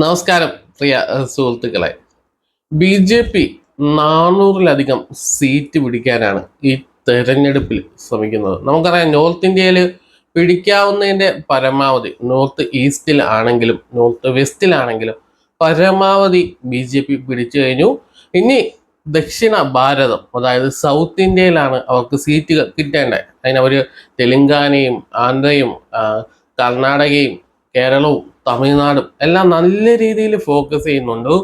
നമസ്കാരം പ്രിയ സുഹൃത്തുക്കളെ. ബി ജെ പി നാനൂറിലധികം സീറ്റ് പിടിക്കാനാണ് ഈ തെരഞ്ഞെടുപ്പിൽ ശ്രമിക്കുന്നത്. നമുക്കറിയാം നോർത്ത് ഇന്ത്യയിൽ പിടിക്കാവുന്നതിന്റെ പരമാവധി നോർത്ത് ഈസ്റ്റിൽ ആണെങ്കിലും നോർത്ത് വെസ്റ്റിലാണെങ്കിലും പരമാവധി ബി ജെ പി പിടിച്ചു കഴിഞ്ഞു. ഇനി ദക്ഷിണ ഭാരതം അതായത് സൗത്ത് ഇന്ത്യയിലാണ് അവർക്ക് സീറ്റുകൾ കിട്ടേണ്ടത്. അതിനവർ തെലുങ്കാനയും ആന്ധ്രയും കർണാടകയും കേരളവും തമിഴ്നാടും എല്ലാം നല്ല രീതിയിൽ ഫോക്കസ് ചെയ്യുന്നുണ്ട്.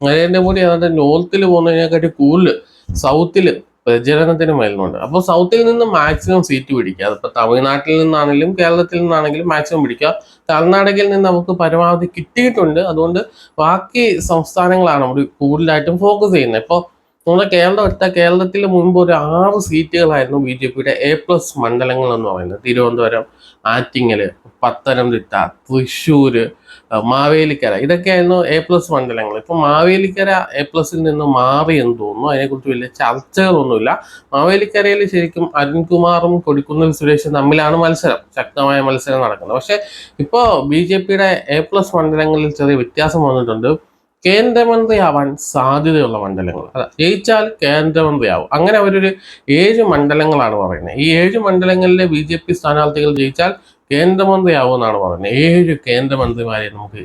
നരേന്ദ്രമോദി അതായത് നോർത്തിൽ പോകുന്നതിനെക്കാട്ടി കൂടുതൽ സൗത്തിൽ പ്രചരണത്തിന് വരുന്നുണ്ട്. അപ്പോൾ സൗത്തിൽ നിന്ന് മാക്സിമം സീറ്റ് പിടിക്കുക. അതിപ്പോൾ തമിഴ്നാട്ടിൽ നിന്നാണെങ്കിലും കേരളത്തിൽ നിന്നാണെങ്കിലും മാക്സിമം പിടിക്കുക. കർണാടകയിൽ നിന്ന് നമുക്ക് പരമാവധി കിട്ടിയിട്ടുണ്ട്. അതുകൊണ്ട് ബാക്കി സംസ്ഥാനങ്ങളാണ് നമ്മൾ കൂടുതലായിട്ടും ഫോക്കസ് ചെയ്യുന്നത്. ഇപ്പോൾ നമ്മുടെ കേരളം എടുത്ത കേരളത്തിൽ മുൻപ് ഒരു ആറ് സീറ്റുകളായിരുന്നു ബി ജെ പിയുടെ എ പ്ലസ് മണ്ഡലങ്ങൾ എന്ന് പറയുന്നത്. തിരുവനന്തപുരം ആറ്റിങ്ങൽ പത്തനംതിട്ട തൃശ്ശൂര് അഹ് മാവേലിക്കര. ഇതൊക്കെയായിരുന്നു എ പ്ലസ് മണ്ഡലങ്ങൾ. ഇപ്പം മാവേലിക്കര എ പ്ലസിൽ നിന്ന് മാറി എന്ന് തോന്നുന്നു. അതിനെക്കുറിച്ച് വലിയ ചർച്ചകളൊന്നുമില്ല. മാവേലിക്കരയിൽ ശരിക്കും അരുൺകുമാറും കൊടിക്കുന്നിൽ സുരേഷും തമ്മിലാണ് മത്സരം. ശക്തമായ മത്സരം നടക്കുന്നത്. പക്ഷേ ഇപ്പോൾ ബി ജെ പിയുടെ എ പ്ലസ് മണ്ഡലങ്ങളിൽ ചെറിയ വ്യത്യാസം വന്നിട്ടുണ്ട്. കേന്ദ്രമന്ത്രിയാവാൻ സാധ്യതയുള്ള മണ്ഡലങ്ങൾ. അതാ ജയിച്ചാൽ കേന്ദ്രമന്ത്രിയാവും. അങ്ങനെ അവരൊരു ഏഴ് മണ്ഡലങ്ങളാണ് പറയുന്നത്. ഈ ഏഴ് മണ്ഡലങ്ങളിലെ ബി ജെ പി സ്ഥാനാർത്ഥികൾ ജയിച്ചാൽ കേന്ദ്രമന്ത്രിയാവും എന്നാണ് പറയുന്നത്. ഏഴ് കേന്ദ്രമന്ത്രിമാരെ നമുക്ക്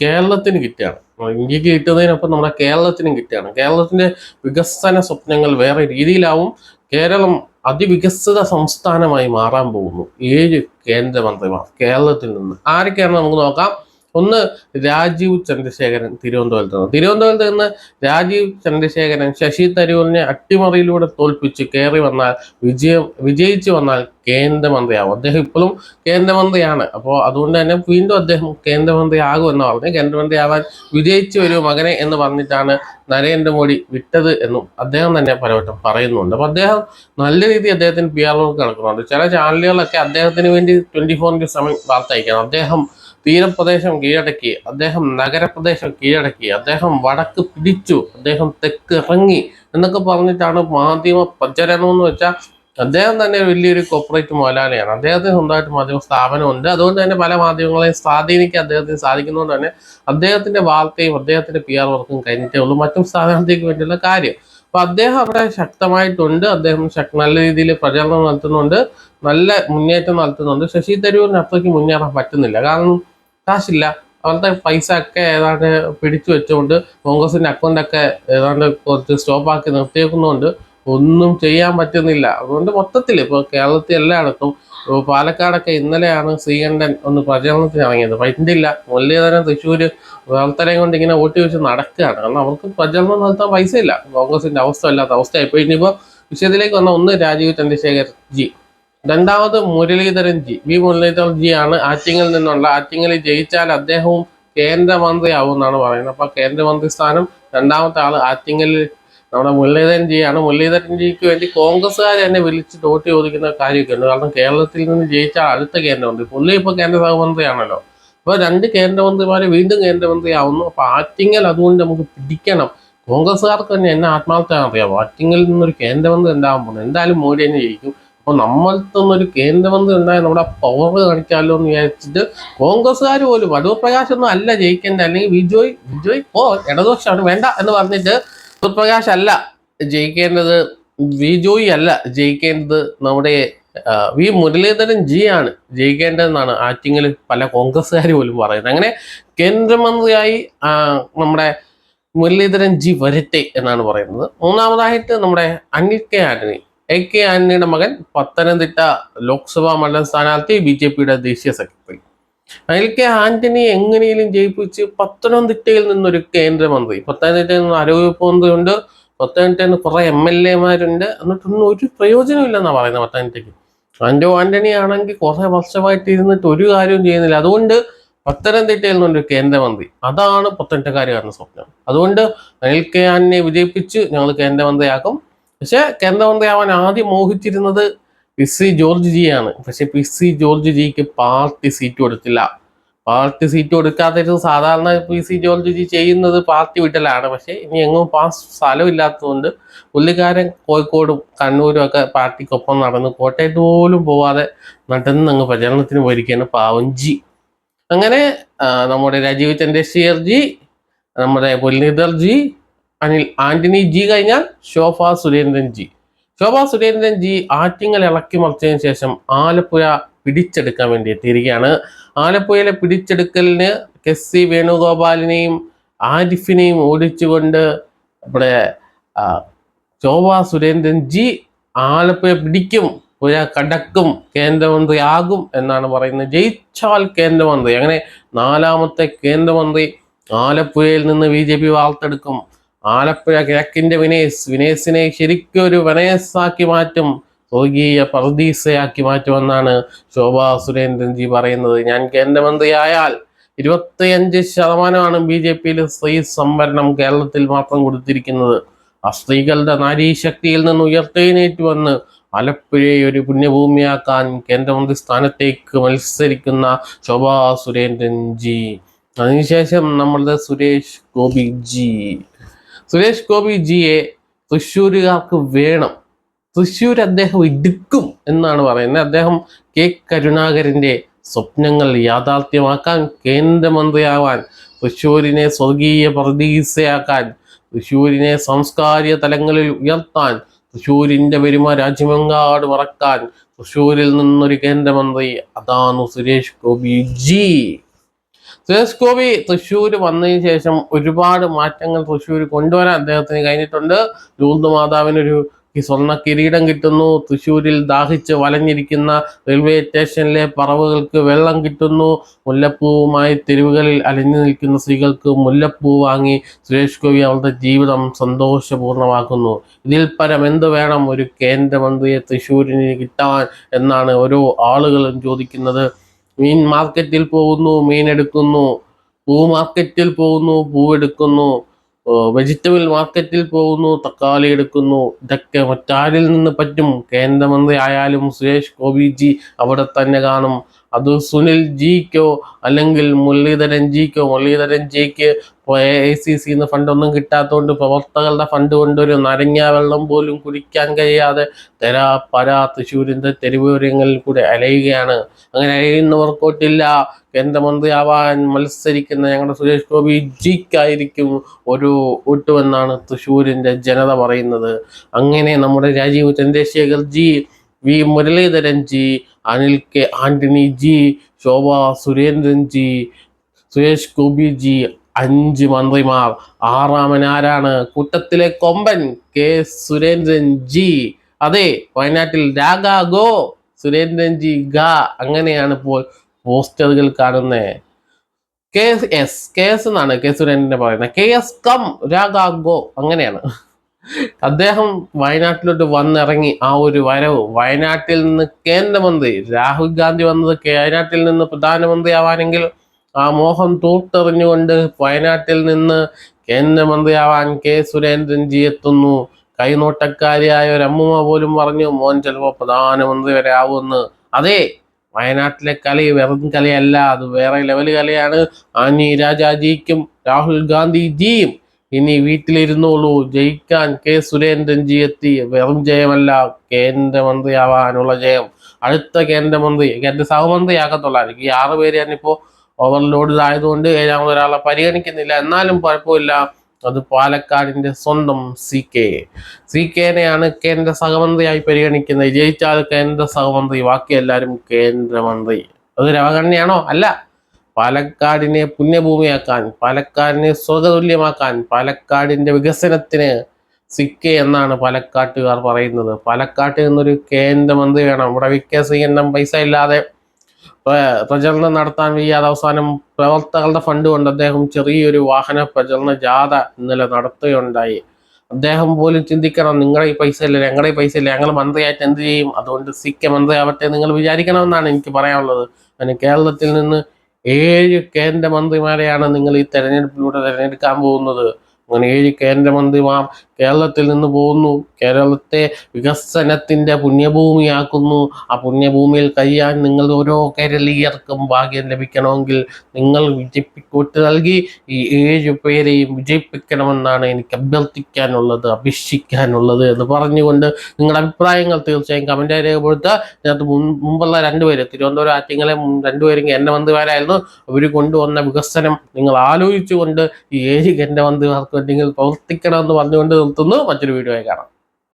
കേരളത്തിന് കിട്ടുകയാണ് ഇന്ത്യയ്ക്ക് കിട്ടുന്നതിനൊപ്പം നമ്മുടെ കേരളത്തിനും കിട്ടുകയാണ് കേരളത്തിന്റെ വികസന സ്വപ്നങ്ങൾ വേറെ രീതിയിലാവും. കേരളം അതിവികസിത സംസ്ഥാനമായി മാറാൻ പോകുന്നു. ഏഴ് കേന്ദ്രമന്ത്രിമാർ കേരളത്തിൽ നിന്ന്. ആരൊക്കെയാണ് നമുക്ക് നോക്കാം. ഒന്ന് രാജീവ് ചന്ദ്രശേഖരൻ തിരുവനന്തപുരത്ത് നിന്ന്. തിരുവനന്തപുരത്ത് നിന്ന് രാജീവ് ചന്ദ്രശേഖരൻ ശശി തരൂരിനെ അട്ടിമറിയിലൂടെ തോൽപ്പിച്ച് കയറി വന്നാൽ വിജയം വിജയിച്ചു വന്നാൽ കേന്ദ്രമന്ത്രിയാവും. അദ്ദേഹം ഇപ്പോഴും കേന്ദ്രമന്ത്രിയാണ്. അപ്പോൾ അതുകൊണ്ട് തന്നെ വീണ്ടും അദ്ദേഹം കേന്ദ്രമന്ത്രി ആകുമെന്ന് പറഞ്ഞു. കേന്ദ്രമന്ത്രിയാവാൻ വിജയിച്ചു വരൂ മകനെ എന്ന് പറഞ്ഞിട്ടാണ് നരേന്ദ്രമോദി വിട്ടത് എന്നും അദ്ദേഹം തന്നെ പലവട്ടം പറയുന്നുണ്ട്. അപ്പോൾ അദ്ദേഹം നല്ല രീതിയിൽ അദ്ദേഹത്തിന് പി ആർ വർക്ക് നടക്കുന്നുണ്ട്. ചില ചാനലുകളൊക്കെ അദ്ദേഹത്തിന് വേണ്ടി ട്വന്റി ഫോറിന്റെ സമയം വാർത്ത അയക്കണം അദ്ദേഹം തീരപ്രദേശം കീഴടക്കി അദ്ദേഹം നഗരപ്രദേശം കീഴടക്കി അദ്ദേഹം വടക്ക് പിടിച്ചു അദ്ദേഹം തെക്ക് ഇറങ്ങി എന്നൊക്കെ പറഞ്ഞിട്ടാണ് മാധ്യമ പ്രചരണം എന്ന് വെച്ചാൽ അദ്ദേഹം തന്നെ വലിയൊരു കോപ്പറേറ്റ് മുതലാളിയാണ്. അദ്ദേഹത്തിന് സ്വന്തമായിട്ട് മാധ്യമ സ്ഥാപനമുണ്ട്. അതുകൊണ്ട് തന്നെ പല മാധ്യമങ്ങളെയും സ്വാധീനിക്കാൻ അദ്ദേഹത്തിന് സാധിക്കുന്നതുകൊണ്ട് തന്നെ അദ്ദേഹത്തിന്റെ വാർത്തയും അദ്ദേഹത്തിന്റെ പി ആർ വർക്കും കഴിഞ്ഞിട്ടേ ഉള്ളൂ. മറ്റും സ്ഥാനാർത്ഥിക്ക് വേണ്ടിയുള്ള കാര്യം. അപ്പൊ അദ്ദേഹം അവിടെ ശക്തമായിട്ടുണ്ട്. അദ്ദേഹം നല്ല രീതിയിൽ പ്രചരണം നടത്തുന്നുണ്ട്. നല്ല മുന്നേറ്റം നടത്തുന്നുണ്ട്. ശശി തരൂരിന് അത്രയ്ക്ക് മുന്നേറാൻ പറ്റുന്നില്ല. കാരണം കാശില്ല. അവരുടെ പൈസ ഒക്കെ ഏതാണ്ട് പിടിച്ചു വെച്ചുകൊണ്ട് കോൺഗ്രസിന്റെ അക്കൗണ്ടൊക്കെ ഏതാണ്ട് കുറച്ച് സ്റ്റോപ്പ് ആക്കി നിർത്തിയേക്കുന്നതുകൊണ്ട് ഒന്നും ചെയ്യാൻ പറ്റുന്നില്ല. അതുകൊണ്ട് മൊത്തത്തിൽ ഇപ്പോൾ കേരളത്തിൽ എല്ലായിടത്തും പാലക്കാടൊക്കെ ഇന്നലെയാണ് ശ്രീകണ്ഠൻ ഒന്ന് പ്രചരണത്തിന് ഇറങ്ങിയത് പറ്റില്ല മുരളീധരൻ തൃശ്ശൂര് പ്രവർത്തനം കൊണ്ട് ഇങ്ങനെ ഓട്ടി വെച്ച് നടക്കുകയാണ്. കാരണം അവർക്ക് പ്രചരണം നടത്താൻ പൈസ ഇല്ല കോൺഗ്രസിന്റെ അവസ്ഥ അല്ലാത്ത അവസ്ഥയായി. പോയി ഇനിയിപ്പോൾ വിഷയത്തിലേക്ക് വന്ന ഒന്ന് രാജീവ് ചന്ദ്രശേഖർ ജി. രണ്ടാമത് മുരളീധരൻ ജി. വി. മുരളീധരൻ ജി ആണ് ആറ്റിങ്ങിൽ നിന്നുള്ള. ആറ്റിങ്ങിൽ ജയിച്ചാൽ അദ്ദേഹവും കേന്ദ്രമന്ത്രിയാവും എന്നാണ് പറയുന്നത്. അപ്പൊ കേന്ദ്രമന്ത്രി സ്ഥാനം രണ്ടാമത്തെ ആൾ ആറ്റിങ്ങലിൽ നമ്മുടെ മുരളീധരൻ ആണ്. മുരളീധരൻ ജിക്ക് വേണ്ടി കോൺഗ്രസ്സുകാർ തന്നെ വിളിച്ച് തോട്ട് ചോദിക്കുന്ന കാര്യമൊക്കെ ഉണ്ട്. കാരണം കേരളത്തിൽ നിന്ന് ജയിച്ചാൽ അടുത്ത കേന്ദ്രമന്ത്രി. പുള്ളി ഇപ്പൊ കേന്ദ്ര സഹമന്ത്രിയാണല്ലോ അപ്പൊ രണ്ട് കേന്ദ്രമന്ത്രിമാരെ വീണ്ടും കേന്ദ്രമന്ത്രിയാവുന്നു. അപ്പൊ ആറ്റിങ്ങൽ അതുകൊണ്ട് നമുക്ക് പിടിക്കണം. കോൺഗ്രസ്സുകാർക്ക് തന്നെ എന്നെ ആത്മാർത്ഥ അറിയാമോ ആറ്റിങ്ങലിൽ നിന്നൊരു കേന്ദ്രമന്ത്രി ഉണ്ടാകാൻ പോകുന്നത് എന്തായാലും മോഡി തന്നെ ജയിക്കും. അപ്പൊ ഒരു കേന്ദ്രമന്ത്രി ഉണ്ടായ നമ്മുടെ പവർ കാണിക്കാമല്ലോ എന്ന് വിചാരിച്ചിട്ട് കോൺഗ്രസ്സുകാർ പോലും അടൂർ പ്രകാശ് ഒന്നും അല്ല ജയിക്കേണ്ട അല്ലെങ്കിൽ വിജോയ് വിജോയ് ഓ ഇടതുപക്ഷമാണ്. വേണ്ട എന്ന് പറഞ്ഞിട്ട് അടൂർ പ്രകാശ് അല്ല ജയിക്കേണ്ടത് വിജോയ് അല്ല ജയിക്കേണ്ടത് നമ്മുടെ വി മുരളീധരൻ ജി ആണ് ജയിക്കേണ്ടതെന്നാണ് ആറ്റിങ്ങിൽ പല കോൺഗ്രസ്സുകാർ പോലും പറയുന്നത്. അങ്ങനെ കേന്ദ്രമന്ത്രിയായി നമ്മുടെ മുരളീധരൻ ജി വരട്ടെ എന്നാണ് പറയുന്നത്. മൂന്നാമതായിട്ട് നമ്മുടെ Anil K Antony. A K ആന്റണിയുടെ മകൻ പത്തനംതിട്ട ലോക്സഭാ മണ്ഡലം സ്ഥാനാർത്ഥി ബി ജെ പിയുടെ ദേശീയ സെക്രട്ടറി. എൽ കെ ആന്റണി എങ്ങനെയും ജയിപ്പിച്ച് പത്തനംതിട്ടയിൽ നിന്നൊരു കേന്ദ്രമന്ത്രി. പത്തനംതിട്ടയിൽ നിന്ന് ആരോഗ്യവകുപ്പ് മന്ത്രിയുണ്ട് പത്തനംതിട്ടയിൽ നിന്ന് കുറെ എം എൽ എമാരുണ്ട്. എന്നിട്ടൊന്നും ഒരു പ്രയോജനമില്ലെന്നാണ് പറയുന്നത് പത്തനംതിട്ടയ്ക്ക്. ആന്റോ ആന്റണി ആണെങ്കിൽ കുറെ വർഷമായിട്ട് ഇരുന്നിട്ട് ഒരു കാര്യവും ചെയ്യുന്നില്ല. അതുകൊണ്ട് പത്തനംതിട്ടയിൽ നിന്നൊരു കേന്ദ്രമന്ത്രി. അതാണ് പത്തനംതിട്ടക്കാരുകാരുടെ സ്വപ്നം. അതുകൊണ്ട് എൽ കെ ആന്റണിയെ വിജയിപ്പിച്ച് ഞങ്ങൾ കേന്ദ്രമന്ത്രിയാക്കും. പക്ഷെ കേന്ദ്രമന്ത്രിയാവാൻ ആദ്യം മോഹിച്ചിരുന്നത് പി സി ജോർജ് ജിയാണ്. പക്ഷെ പി സി ജോർജ് ജിക്ക് പാർട്ടി സീറ്റ് കൊടുത്തില്ല. പാർട്ടി സീറ്റ് കൊടുക്കാത്തത് സാധാരണ പി സി ജോർജ് ജി ചെയ്യുന്നത് പാർട്ടി വിട്ടലാണ്. പക്ഷെ ഇനി എങ്ങും പാസ് സ്ഥലമില്ലാത്തതുകൊണ്ട് പുള്ളിക്കാരൻ കോഴിക്കോടും കണ്ണൂരും ഒക്കെ പാർട്ടിക്കൊപ്പം നടന്ന് കോട്ടയത്ത് പോലും പോവാതെ നടന്ന് അങ്ങ് പ്രചരണത്തിന് പോയിരിക്കുകയാണ് പാവഞ്ചി അങ്ങനെ നമ്മുടെ രാജീവ് ചന്ദ്രശേഖർ ജി നമ്മുടെ മുരളീധർ ജി അനിൽ ആന്റണി ജി കഴിഞ്ഞാൽ ശോഭ സുരേന്ദ്രൻ ജി. ശോഭ സുരേന്ദ്രൻ ജി ആറ്റിങ്ങൽ ഇളക്കി മറിച്ചതിന് ശേഷം ആലപ്പുഴ പിടിച്ചെടുക്കാൻ വേണ്ടി എത്തിയിരിക്കുകയാണ്. ആലപ്പുഴയിലെ പിടിച്ചെടുക്കലിന് കെ സി വേണുഗോപാലിനെയും ആരിഫിനെയും ഓടിച്ചുകൊണ്ട് ആ, ശോഭ സുരേന്ദ്രൻ ജി ആലപ്പുഴ പിടിക്കും പുഴ കടക്കും കേന്ദ്രമന്ത്രിയാകും എന്നാണ് പറയുന്നത്. ജയിച്ചാൽ കേന്ദ്രമന്ത്രി. അങ്ങനെ നാലാമത്തെ കേന്ദ്രമന്ത്രി ആലപ്പുഴയിൽ നിന്ന് ബി ജെ പി വാർത്തെടുക്കും. ആലപ്പുഴ കിഴക്കിന്റെ വിനേസ് വിനേസിനെ ശരിക്കും ഒരു വനേസാക്കി മാറ്റും സ്വർഗീയ പർദീസയാക്കി മാറ്റുമെന്നാണ് ശോഭാ സുരേന്ദ്രൻ ജി പറയുന്നത്. ഞാൻ കേന്ദ്രമന്ത്രിയായാൽ ഇരുപത്തിയഞ്ച് ശതമാനമാണ് ബി ജെ പിയിൽ സ്ത്രീ സംവരണം കേരളത്തിൽ മാത്രം കൊടുത്തിരിക്കുന്നത്. ആ സ്ത്രീകളുടെ നാരീശക്തിയിൽ നിന്ന് ഉയർത്തെഴുന്നേറ്റ് വന്ന് ആലപ്പുഴയെ ഒരു പുണ്യഭൂമിയാക്കാൻ കേന്ദ്രമന്ത്രി സ്ഥാനത്തേക്ക് മത്സരിക്കുന്ന ശോഭാ സുരേന്ദ്രൻ ജി അതിനുശേഷം നമ്മളുടെ സുരേഷ് ഗോപി ജി സുരേഷ് ഗോപി ജിയെ തൃശ്ശൂരുകാർക്ക് വേണം. തൃശ്ശൂർ അദ്ദേഹം ഇടുക്കും എന്നാണ് പറയുന്നത്. അദ്ദേഹം കെ കരുണാകരന്റെ സ്വപ്നങ്ങൾ യാഥാർത്ഥ്യമാക്കാൻ കേന്ദ്രമന്ത്രിയാവാൻ തൃശ്ശൂരിനെ സ്വർഗീയ പ്രതീസയാക്കാൻ തൃശ്ശൂരിനെ സാംസ്കാരിക തലങ്ങളിൽ ഉയർത്താൻ തൃശ്ശൂരിന്റെ പെരുമ രാജ്യമെങ്ങാട് മറക്കാൻ തൃശ്ശൂരിൽ നിന്നൊരു കേന്ദ്രമന്ത്രി അതാണ് സുരേഷ് ഗോപി ജി സുരേഷ് തൃശ്ശൂർ വന്നതിന് ശേഷം ഒരുപാട് മാറ്റങ്ങൾ തൃശ്ശൂർ കൊണ്ടുവരാൻ അദ്ദേഹത്തിന് കഴിഞ്ഞിട്ടുണ്ട്. ലൂന്ത് മാതാവിനൊരു സ്വർണ കിരീടം കിട്ടുന്നു. തൃശ്ശൂരിൽ ദാഹിച്ച് വലഞ്ഞിരിക്കുന്ന റെയിൽവേ സ്റ്റേഷനിലെ പറവുകൾക്ക് വെള്ളം കിട്ടുന്നു. മുല്ലപ്പൂവുമായി തെരുവുകളിൽ അലഞ്ഞു നിൽക്കുന്ന സ്ത്രീകൾക്ക് മുല്ലപ്പൂ വാങ്ങി സുരേഷ് ഗോപി അവരുടെ ജീവിതം സന്തോഷപൂർണമാക്കുന്നു ഇതിൽ പരം എന്ത് വേണം ഒരു കേന്ദ്രമന്ത്രിയെ തൃശ്ശൂരിന് കിട്ടാൻ എന്നാണ് ഓരോ ആളുകളും ചോദിക്കുന്നത്. മീൻ മാർക്കറ്റിൽ പോകുന്നു മീൻ എടുക്കുന്നു പൂ മാർക്കറ്റിൽ പോകുന്നു പൂ എടുക്കുന്നു വെജിറ്റബിൾ മാർക്കറ്റിൽ പോകുന്നു തക്കാളി എടുക്കുന്നു. ഇതൊക്കെ മറ്റാരിൽ നിന്ന് പറ്റും? കേന്ദ്രമന്ത്രി ആയാലും സുരേഷ് ഗോപിജി അവിടെ തന്നെ കാണും. അത് സുനിൽ ജിക്കോ അല്ലെങ്കിൽ മുരളീധരൻ ജിക്കോ മുരളീധരൻ ജിക്ക് എ സി സിന്ന് ഫണ്ടൊന്നും കിട്ടാത്തതുകൊണ്ട് പ്രവർത്തകരുടെ ഫണ്ട് കൊണ്ടൊരു നരങ്ങ വെള്ളം പോലും കുടിക്കാൻ കഴിയാതെ തെരാ പരാ തൃശ്ശൂരിന്റെ തെരുവോരങ്ങളിൽ കൂടെ അലയുകയാണ്. അങ്ങനെ അലയുന്നവർക്കോട്ടില്ല കേന്ദ്രമന്ത്രിയാവാൻ മത്സരിക്കുന്ന ഞങ്ങളുടെ സുരേഷ് ഗോപി ജിക്കായിരിക്കും ഒരു ഒട്ടുമെന്നാണ് തൃശ്ശൂരിന്റെ ജനത പറയുന്നത്. അങ്ങനെ നമ്മുടെ രാജീവ് ചന്ദ്രശേഖർ ജി വി മുരളീധരൻ ജി അനിൽ കെ ആന്റണി ജി ശോഭ സുരേന്ദ്രൻ ജി സുരേഷ് ഗോപി ജി അഞ്ച് മന്ത്രിമാർ. ആറാമൻ ആരാണ്? കൂട്ടത്തിലെ കൊമ്പൻ കെ സുരേന്ദ്രൻ ജി. അതെ വയനാട്ടിൽ രാഗ ഗോ സുരേന്ദ്രൻ ജി ഗ. അങ്ങനെയാണ് ഇപ്പോൾ പോസ്റ്ററുകൾ കാണുന്നത് കെ എസ് കെ എസ് എന്നാണ് കെ സുരേന്ദ്രനെ പറയുന്നത്. K S come RaGa go. അങ്ങനെയാണ്. അദ്ദേഹം വയനാട്ടിലോട്ട് വന്നിറങ്ങി ആ ഒരു വരവ്. വയനാട്ടിൽ നിന്ന് കേന്ദ്രമന്ത്രി രാഹുൽ ഗാന്ധി വന്നത് വയനാട്ടിൽ നിന്ന് പ്രധാനമന്ത്രി ആവാനെങ്കിൽ ആ മോഹം തൂർത്തെറിഞ്ഞുകൊണ്ട് വയനാട്ടിൽ നിന്ന് കേന്ദ്രമന്ത്രിയാവാൻ കെ സുരേന്ദ്രൻജി എത്തുന്നു. കൈനോട്ടക്കാരിയായ ഒരു അമ്മൂമ്മ പോലും പറഞ്ഞു മോൻ ചിലപ്പോൾ പ്രധാനമന്ത്രി വരെ ആവുമെന്ന്. അതെ വയനാട്ടിലെ കളി വെറും കലയല്ല അത് വേറെ ലെവൽ കലയാണ്. ആനി രാജാജിക്കും രാഹുൽ ഗാന്ധി ജിയും ഇനി വീട്ടിലിരുന്നോളൂ. ജയിക്കാൻ കെ സുരേന്ദ്രൻ ജി എത്തി വെറും ജയമല്ല കേന്ദ്രമന്ത്രിയാവാനുള്ള ജയം. അടുത്ത കേന്ദ്രമന്ത്രി കേന്ദ്ര സഹമന്ത്രി ആക്കത്തുള്ളായിരിക്കും ഈ ആറ് പേര് ഞാനിപ്പോ ഓവർലോഡ് ആയതുകൊണ്ട് ഏഴാമത് ഒരാളെ പരിഗണിക്കുന്നില്ല. എന്നാലും കുഴപ്പമില്ല. അത് പാലക്കാടിന്റെ സ്വന്തം സി കെ. സി കെനെയാണ് കേന്ദ്ര സഹമന്ത്രിയായി പരിഗണിക്കുന്നത്. ജയിച്ചാൽ കേന്ദ്ര സഹമന്ത്രി ബാക്കി എല്ലാവരും കേന്ദ്രമന്ത്രി. അതൊരു അവഗണനയാണോ? അല്ല. പാലക്കാടിനെ പുണ്യഭൂമിയാക്കാൻ പാലക്കാടിനെ സ്വർഗതുല്യമാക്കാൻ പാലക്കാടിന്റെ വികസനത്തിന് സിക്കെ എന്നാണ് പാലക്കാട്ടുകാർ പറയുന്നത്. പാലക്കാട്ടിൽ നിന്നൊരു കേന്ദ്രമന്ത്രി വേണം. ഇവിടെ വി കെ ശ്രീകണ്ഠൻ പൈസ ഇല്ലാതെ പ്ര- പ്രചരണം നടത്താൻ വയ്യാതെ അവസാനം പ്രവർത്തകരുടെ ഫണ്ട് കൊണ്ട് അദ്ദേഹം ചെറിയൊരു വാഹന പ്രചരണ ജാഥ ഇന്നലെ നടത്തുകയുണ്ടായി. അദ്ദേഹം പോലും ചിന്തിക്കണം നിങ്ങളുടെ ഈ പൈസ ഇല്ല ഞങ്ങളുടെ പൈസ ഇല്ല ഞങ്ങൾ മന്ത്രിയായിട്ട് എന്ത് ചെയ്യും? അതുകൊണ്ട് സിക്കെ മന്ത്രിയാവട്ടെ നിങ്ങൾ വിചാരിക്കണമെന്നാണ് എനിക്ക് പറയാനുള്ളത്. അതിന് കേരളത്തിൽ നിന്ന് ഏഴ് കേന്ദ്രമന്ത്രിമാരെയാണ് നിങ്ങൾ ഈ തെരഞ്ഞെടുപ്പിലൂടെ തിരഞ്ഞെടുക്കാൻ പോകുന്നത്. അങ്ങനെ ഏഴ് കേന്ദ്രമന്ത്രിമാർ കേരളത്തിൽ നിന്ന് പോകുന്നു. കേരളത്തെ വികസനത്തിന്റെ പുണ്യഭൂമിയാക്കുന്നു. ആ പുണ്യഭൂമിയിൽ കഴിയാൻ നിങ്ങൾ ഓരോ കേരളീയർക്കും ഭാഗ്യം ലഭിക്കണമെങ്കിൽ നിങ്ങൾ വിജയിപ്പിക്കൂട്ട് നൽകി ഈ ഏഴു പേരെയും വിജയിപ്പിക്കണമെന്നാണ് എനിക്ക് അഭ്യർത്ഥിക്കാനുള്ളത് അഭിഷിക്കാനുള്ളത് എന്ന് പറഞ്ഞുകൊണ്ട് നിങ്ങളുടെ അഭിപ്രായങ്ങൾ തീർച്ചയായും കമന്റായി രേഖപ്പെടുത്തുക. ഇതിനകത്ത് മുൻ- മുമ്പുള്ള രണ്ടുപേര് തിരുവനന്തപുരം ആറ്റിങ്ങളെ രണ്ടുപേരും കേന്ദ്രമന്ത്രിമാരായിരുന്നു മന്ത്രിമാരായിരുന്നു. അവർ കൊണ്ടുവന്ന വികസനം നിങ്ങൾ ആലോചിച്ചുകൊണ്ട് ഈ ഏഴ് എന്റെ മന്ത്രിമാർക്ക് വേണ്ടി പ്രവർത്തിക്കണമെന്ന് പറഞ്ഞുകൊണ്ട് നിർത്തുന്നു മറ്റൊരു വീഡിയോ കാണാം.